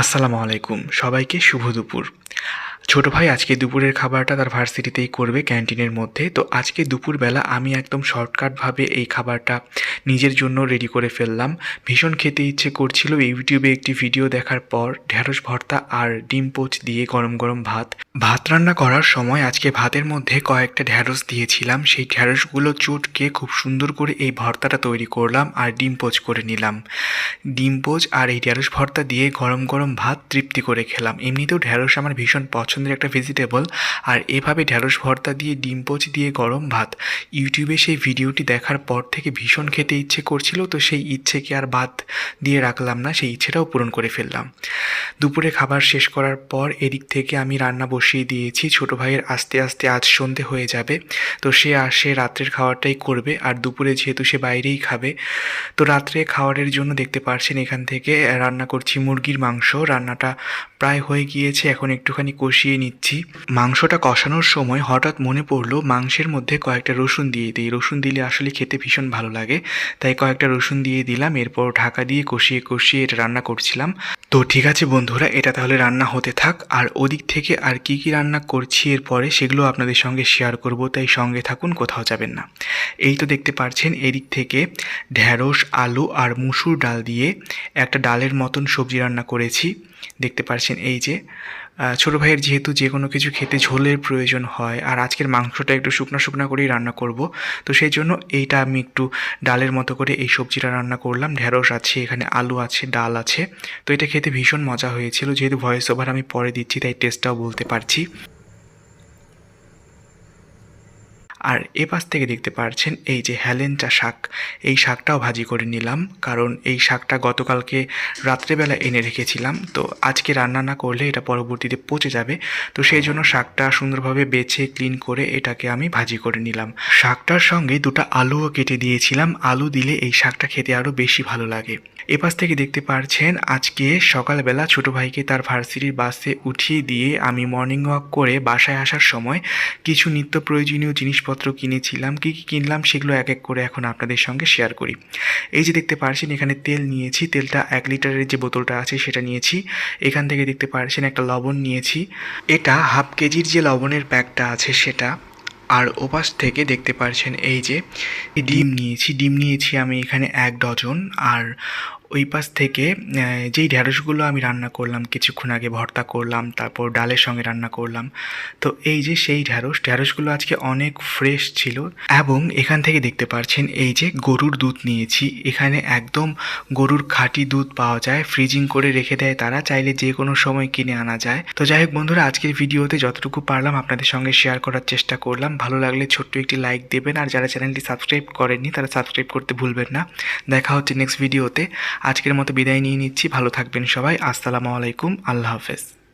আসসালামু আলাইকুম। সবাইকে শুভ দুপুর। ছোট ভাই আজকে দুপুরের খাবারটা তার ভার্সিটিতেই করবে ক্যান্টিনের মধ্যে। তো আজকে দুপুরবেলা আমি একদম শর্টকাটভাবে এই খাবারটা নিজের জন্য রেডি করে ফেললাম। ভীষণ খেতে ইচ্ছে করছিল। ইউটিউবে একটি ভিডিও দেখার পর ঢ্যাঁড়স ভর্তা আর ডিম পোচ দিয়ে গরম গরম ভাত। ভাত রান্না করার সময় আজকে ভাতের মধ্যে কয়েকটা ঢ্যাঁড়স দিয়েছিলাম। সেই ঢ্যাঁড়সগুলো চটকে খুব সুন্দর করে এই ভর্তাটা তৈরি করলাম আর ডিম পোচ করে নিলাম। ডিম পোচ আর এই ঢ্যাঁড়স ভর্তা দিয়ে গরম গরম ভাত তৃপ্তি করে খেলাম। এমনিতেও ঢ্যাঁড়স আমার ভীষণ পছন্দের একটা ভেজিটেবল আর এভাবে ঢ্যাঁড়স ভর্তা দিয়ে, ডিম পোচ দিয়ে গরম ভাত। ইউটিউবে সেই ভিডিওটি দেখার পর থেকে ভীষণ খেতে ইচ্ছে করছিল, তো সেই ইচ্ছেকে আর বাদ দিয়ে রাখলাম না, সেই ইচ্ছেটাও পূরণ করে ফেললাম। দুপুরে খাবার শেষ করার পর এদিক থেকে আমি রান্না বসিয়ে দিয়েছি, ছোট ভাইয়ের আস্তে আস্তে আজ সন্ধে হয়ে যাবে, তো সে আসে রাত্রের খাবারটাই করবে, আর দুপুরে যেহেতু সে বাইরেই খাবে, তো রাত্রে খাবারের জন্য দেখতে পারছেন এখান থেকে রান্না করছি মুরগির মাংস, রান্নাটা প্রায় হয়ে গিয়েছে, এখন একটুখানি কষিয়ে নিচ্ছি। মাংসটা কষানোর সময় হঠাৎ মনে পড়ল মাংসের মধ্যে কয়েকটা রসুন দিয়ে দিই। রসুন দিলে আসলে খেতে ভীষণ ভালো লাগে। তাই কয়েকটা রসুন দিয়ে দিলাম, এরপর ঢাকা দিয়ে কষিয়ে কষিয়ে এটা রান্না করছিলাম। তো ঠিক আছে বন্ধুরা, এটা তাহলে রান্না হতে থাক। আর ওদিক থেকে আর কি কি রান্না করছি এরপরে সেগুলো আপনাদের সঙ্গে শেয়ার করব। তাই সঙ্গে থাকুন, কোথাও যাবেন না। এই তো দেখতে পাচ্ছেন এদিক থেকে ঢ্যাঁড়স, আলু আর মুসুর ডাল দিয়ে একটা ডালের মতন সবজি রান্না করেছি। দেখতে পাচ্ছেন এই যে ছোটো ভাইয়ের যেহেতু যে কোনো কিছু খেতে ঝোলের প্রয়োজন হয়, আর আজকের মাংসটা একটু শুকনো শুকনো করেই রান্না করব, তো সেই জন্য এইটা আমি একটু ডালের মতো করে এই সবজিটা রান্না করলাম। ঢ্যাঁড়স আছে, এখানে আলু আছে, ডাল আছে, তো এটা খেতে ভীষণ মজা হয়েছিল। যেহেতু ভয়েস ওভার আমি পরে দিচ্ছি, তাই টেস্টটাও বলতে পারছি। আর এ পাশ থেকে দেখতে পাচ্ছেন এই যে হ্যালেঞ্চা শাক। এই শাকটাও ভাজি করে নিলাম, কারণ এই শাকটা গতকালকে রাত্রেবেলা এনে রেখেছিলাম। তো আজকে রান্না না করলে এটা পরবর্তীতে পচে যাবে। তো সেই জন্য শাকটা সুন্দরভাবে বেছে ক্লিন করে এটাকে আমি ভাজি করে নিলাম। শাকটার সঙ্গে দুটো আলুও কেটে দিয়েছিলাম। আলু দিলে এই শাকটা খেতে আরও বেশি ভালো লাগে। এপাশ থেকে দেখতে পাচ্ছেন আজকে সকালবেলা ছোট ভাইকে তার ভার্সিটির বাসে উঠিয়ে দিয়ে আমি মর্নিং ওয়াক করে বাসায় আসার সময় কিছু নিত্য প্রয়োজনীয় জিনিসপত্র কিনেছিলাম, কী কী কিনলাম সেগুলো এক এক করে এখন আপনাদের সঙ্গে শেয়ার করি। এই যে দেখতে পারছেন, এখানে তেল নিয়েছি, তেলটা এক লিটারের যে বোতলটা আছে সেটা নিয়েছি। এখান থেকে দেখতে পারছেন একটা লবণ নিয়েছি। এটা হাফ কেজির যে লবণের প্যাকটা আছে সেটা। আর ওপাশ থেকে দেখতে পারছেন এই যে ডিম নিয়েছি ডিম নিয়েছি আমি এখানে এক ডজন। আর ওই পাশ থেকে যেই ঢ্যাঁড়সগুলো আমি রান্না করলাম, কিছুক্ষণ আগে ভর্তা করলাম, তারপর ডালের সঙ্গে রান্না করলাম। তো এই যে সেই ঢ্যাঁড়স ঢ্যাঁড়সগুলো আজকে অনেক ফ্রেশ ছিল এবং এখান থেকে দেখতে পারছেন এই যে গরুর দুধ নিয়েছি। এখানে একদম গরুর খাঁটি দুধ পাওয়া যায় ফ্রিজিং করে রেখে দেয় তারা, চাইলে যে কোনো সময় কিনে আনা যায়। তো যাই হোক বন্ধুরা, আজকের ভিডিওতে যতটুকু পারলাম আপনাদের সঙ্গে শেয়ার করার চেষ্টা করলাম। ভালো লাগলে ছোট্ট একটি লাইক দেবেন, আর যারা চ্যানেলটি সাবস্ক্রাইব করেননি, তারা সাবস্ক্রাইব করতে ভুলবেন না। দেখা হচ্ছে নেক্সট ভিডিওতে আজকের মতো বিদায় নিয়ে নিচ্ছি। ভালো থাকবেন সবাই। আসসালামু আলাইকুম। আল্লাহ হাফেজ।